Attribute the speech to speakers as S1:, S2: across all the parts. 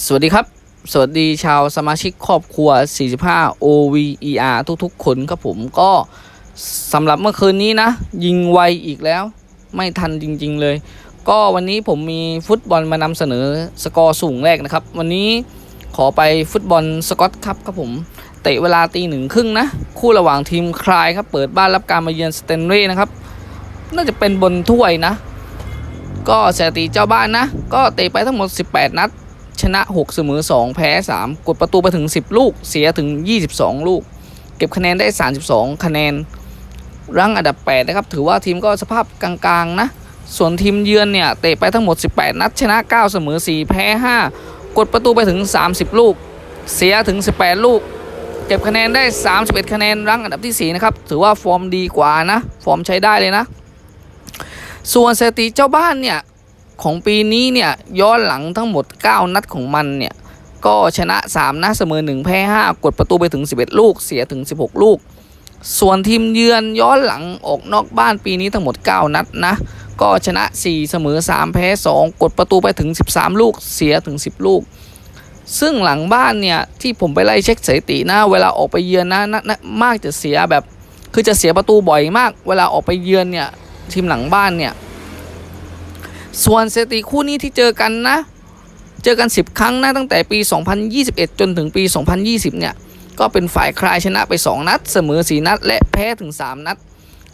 S1: สวัสดีครับ สวัสดีชาวสมาชิกครอบครัว 45 OVER ทุกๆ คนครับผมก็สำหรับเมื่อคืนนี้นะ ยิงไวอีกแล้ว ไม่ทันจริง ๆเลย ก็วันนี้ผมมีฟุตบอลมานำเสนอสกอร์สูงแรกนะครับ วันนี้ขอไปฟุตบอลสกอตครับครับผมเตะเวลาตีหนึ่งครึ่งนะ คู่ระหว่างทีมคลายครับ เปิดบ้านรับการมาเยือนสเตนเร่นะครับ น่าจะเป็นบนถ้วยนะ ก็สถิติเจ้าบ้านนะ ก็เตะไปทั้งหมด 18 นัด ชนะ 6 เสมอ 2 แพ้ 3 กดประตูไปถึง 10 ลูก เสียถึง 22 ลูก เก็บคะแนนได้ 32 คะแนน รั้งอันดับ 8 นะครับ ถือว่าทีมก็สภาพกลางๆ นะ ส่วนทีมเยือนเนี่ย เตะไปทั้งหมด 18 นัด ชนะ 9 เสมอ 4 แพ้ 5 กดประตูไปถึง 30 ลูก เสียถึง 18 ลูก เก็บคะแนนได้ 31 คะแนน รั้งอันดับที่ 4 นะครับ ถือว่าฟอร์มดีกว่านะ ฟอร์มใช้ได้เลยนะ ส่วนสถิติเจ้าบ้านเนี่ย ของปีนี้เนี่ยย้อนหลังทั้งหมด 9 นัดของมันเนี่ยก็ชนะ 3 นัดเสมอ 1 แพ้ 5 กดประตูไปถึง 11 ลูก เสียถึง 16 ลูก ส่วนทีมเยือนย้อนหลังออกนอกบ้านปีนี้ทั้งหมด 9 นัดนะ ก็ชนะ 4 เสมอ 3 แพ้ 2 กดประตูไปถึง 13 ลูก เสียถึง 10 ลูก ซึ่งหลังบ้านเนี่ย ที่ผมไปไล่เช็คสถิตินะ เวลาออกไปเยือนนะนะนะมากจะเสียแบบ คือจะเสียประตูบ่อยมาก เวลาออกไปเยือนเนี่ยทีมหลังบ้านเนี่ย ส่วนสถิติคู่นี้ที่เจอกันนะ เจอกัน 10 ครั้งนะตั้งแต่ปี 2021 จนถึงปี 2020 เนี่ย ก็เป็นฝ่ายคลายชนะไป 2 นัด เสมอ 4 นัด และแพ้ถึง 3 นัด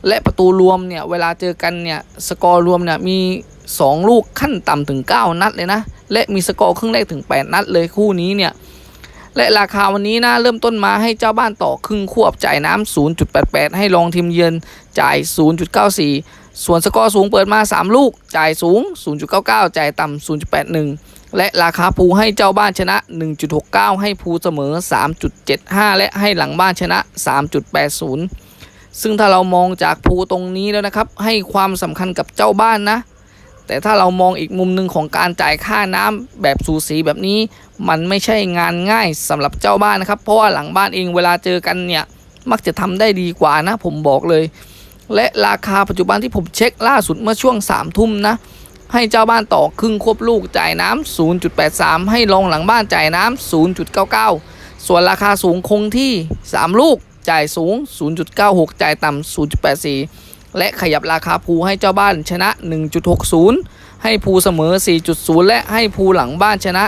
S1: และประตูรวมเนี่ย เวลาเจอกันเนี่ย สกอร์รวมเนี่ยมี 2 ลูกขั้นต่ำถึง 9 นัดเลยนะ และมีสกอร์ครึ่งแรกถึง 8 นัดเลยคู่นี้เนี่ยและราคาวันนี้นะเริ่มต้นมาให้เจ้าบ้านต่อครึ่งควบจ่ายน้ำ0.88 ให้ลองทีมเยือนจ่าย 0.94 ส่วนสกอร์สูงเปิดมา 3 ลูก จ่ายสูง 0.99 จ่ายต่ำ 0.81 และราคาภูให้เจ้าบ้านชนะ 1.69 ให้ภูเสมอ 3.75 และให้หลังบ้านชนะ 3.80 ซึ่งถ้าเรามองจากภูตรงนี้แล้วนะครับ ให้ความสำคัญกับเจ้าบ้านนะ แต่ถ้าเรามองอีกมุมหนึ่งของการจ่ายค่าน้ำแบบสูสีแบบนี้ มันไม่ใช่งานง่ายสำหรับเจ้าบ้านนะครับ เพราะว่าหลังบ้านเองเวลาเจอกันเนี่ย มักจะทำได้ดีกว่านะ ผมบอกเลย และราคาปัจจุบันที่ผมเช็คล่าสุดเมื่อช่วง3ามทุ่มนะ ให้เจ้าบ้านต่อครึ่งควบลูกจ่ายน้ำ 0.83 ให้ลองหลังบ้านจ่ายน้ำ 0.99 ส่วนราคาสูงคงที่ 3 ลูกจ่ายสูง 0.96 จ่ายต่ำ 0.84 และขยับราคาภูให้เจ้าบ้านชนะ 1.60 ให้ภูเสมอ 4.0 และให้ภูหลังบ้านชนะ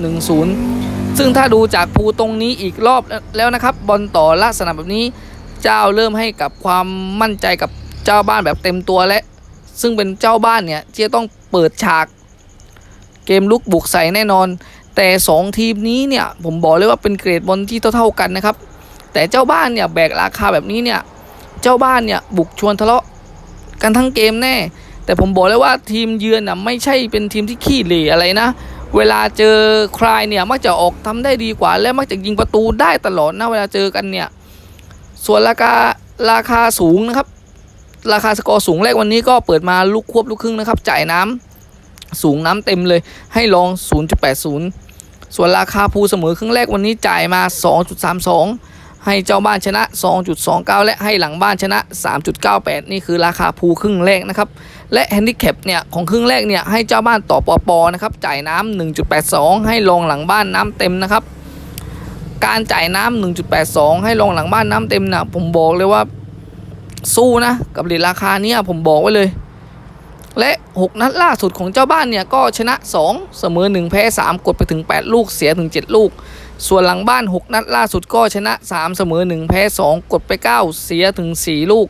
S1: 4.10 ซึ่งถ้าดูจากภูตรงนี้อีกรอบแล้วนะครับ บอลต่อลักษณะแบบนี้ เจ้าเริ่มให้กับความมั่นใจกับเจ้าบ้านแบบเต็มตัวและ ซึ่งเป็นเจ้าบ้านเนี่ยจะต้องเปิดฉาก เกมลุกบุกใส่แน่นอน แต่ 2 ทีมนี้เนี่ยผมบอกเลยว่าเป็นเกรดบอลที่เท่าๆกันนะครับ แต่เจ้าบ้านเนี่ยแบกราคาแบบนี้เนี่ยเจ้าบ้านเนี่ยบุกชวนทะเลาะกันทั้งเกมแน่ แต่ผมบอกเลยว่าทีมเยือนน่ะไม่ใช่เป็นทีมที่ขี้เหร่อะไรนะเวลาเจอใครเนี่ยมักจะออกทำได้ดีกว่า และมักจะยิงประตูได้ตลอดนะเวลาเจอกันเนี่ย ส่วนราคาราคาสูงนะครับ ราคาสกอร์สูงแรกวันนี้ก็เปิดมาลูกควบลูกครึ่งนะครับ จ่ายน้ำสูงน้ำเต็มเลยให้ลอง 0.80 ส่วนราคาภูเสมอครึ่งแรกวันนี้จ่ายมา 2.32 ให้เจ้าบ้านชนะ 2.29 และให้หลังบ้านชนะ 3.98 นี่คือราคาภูครึ่งแรกนะครับ และแฮนดิแคปเนี่ยของครึ่งแรกเนี่ยให้เจ้าบ้านต่อปอปอนะครับจ่ายน้ำ1.82 ให้ลองหลังบ้านน้ำเต็มนะครับ การจ่ายน้ำ1.82 ให้ลองหลังบ้านน้ำเต็มนะผมบอกเลยว่าสู้นะ กับเหรียญราคาเนี้ยผมบอกไว้เลย และ 6 นัดล่าสุดของเจ้าบ้านเนี่ย ก็ชนะ 2 เสมอ 1 แพ้ 3 กดไปถึง 8 ลูกเสียถึง 7 ลูก ส่วนหลังบ้าน 6 นัดล่าสุดก็ชนะ 3 เสมอ 1 แพ้ 2 กดไป 9 เสียถึง 4 ลูก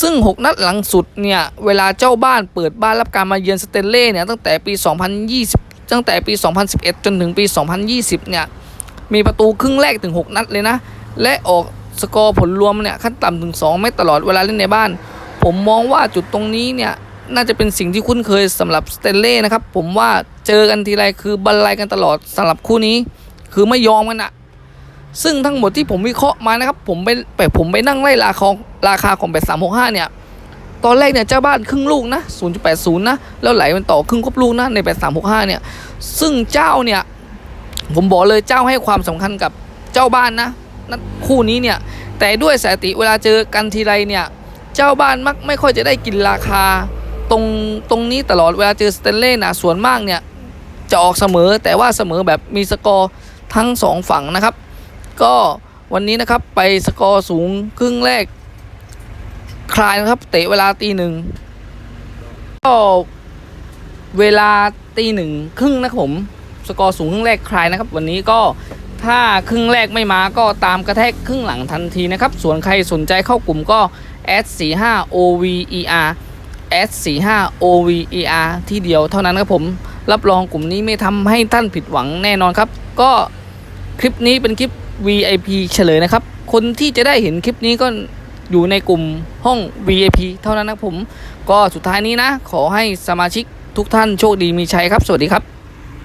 S1: ซึ่ง 6 นัดหลังสุดเนี่ย เวลาเจ้าบ้านเปิดบ้านรับการมาเยือนสเตนเล่เนี่ยตั้งแต่ปี 2020 ตั้งแต่ปี 2011 จนถึงปี 2020 เนี่ย มีประตูครึ่งแรกถึง 6 นัดเลยนะ และออกสกอร์ผลรวมเนี่ยขั้นต่ำถึง2เม็ดตลอดเวลาเล่นในบ้าน ผมมองว่าจุดตรงนี้เนี่ยน่าจะเป็นสิ่งที่คุ้นเคยสำหรับสเตนเล่นะครับผมว่าเจอกันทีไรคือบรรลัยกันตลอดสำหรับคู่นี้ คือไม่ยอมกันอะซึ่งทั้งหมดที่ผมวิเคราะห์มานะครับผมไปไปผมไปนั่งไล่ราคาราคาของแบตสามหกห้าเนี่ยตอนแรกเนี่ยเจ้าบ้านครึ่งลูกนะ0.80นะแล้วไหลมันต่อครึ่งครบลูกนะในแบตสามหกห้าเนี่ยซึ่งเจ้าเนี่ย ผมบอกเลยเจ้าให้ความสำคัญกับเจ้าบ้านนะนัดคู่นี้เนี่ย แต่ด้วยสถิติเวลาเจอกันทีไรเนี่ย เจ้าบ้านมักไม่ค่อยจะได้กินราคา ตรงตรงนี้ตลอดเวลาเจอสเตนเล่นะส่วนมากเนี่ย จะออกเสมอแต่ว่าเสมอแบบมีสกอร์ทั้งสองฝั่งนะครับ ก็วันนี้นะครับไปสกอร์สูงครึ่งแรก คลายนะครับ เตะเวลาตีหนึ่งก็เวลาตีหนึ่งครึ่งนะครับผม สกอร์สูงครึ่งแรกใคลายนะครับ วันนี้ก็ถ้าครึ่งแรกไม่มาก็ตามกระแทกครึ่งหลังทันทีนะครับ ส่วนใครสนใจเข้ากลุ่มก็ s 4 5 over s 4 5 over ที่เดียวเท่านั้นครับผม รับรองกลุ่มนี้ไม่ทำให้ท่านผิดหวังแน่นอนครับ ก็คลิปนี้เป็นคลิป VIP เฉลยนะครับ คนที่จะได้เห็นคลิปนี้ก็อยู่ในกลุ่มห้อง VIP เท่านั้นนะครับผม ก็สุดท้ายนี้นะ ขอให้สมาชิกทุกท่านโชคดีมีชัยครับ สวัสดีครับ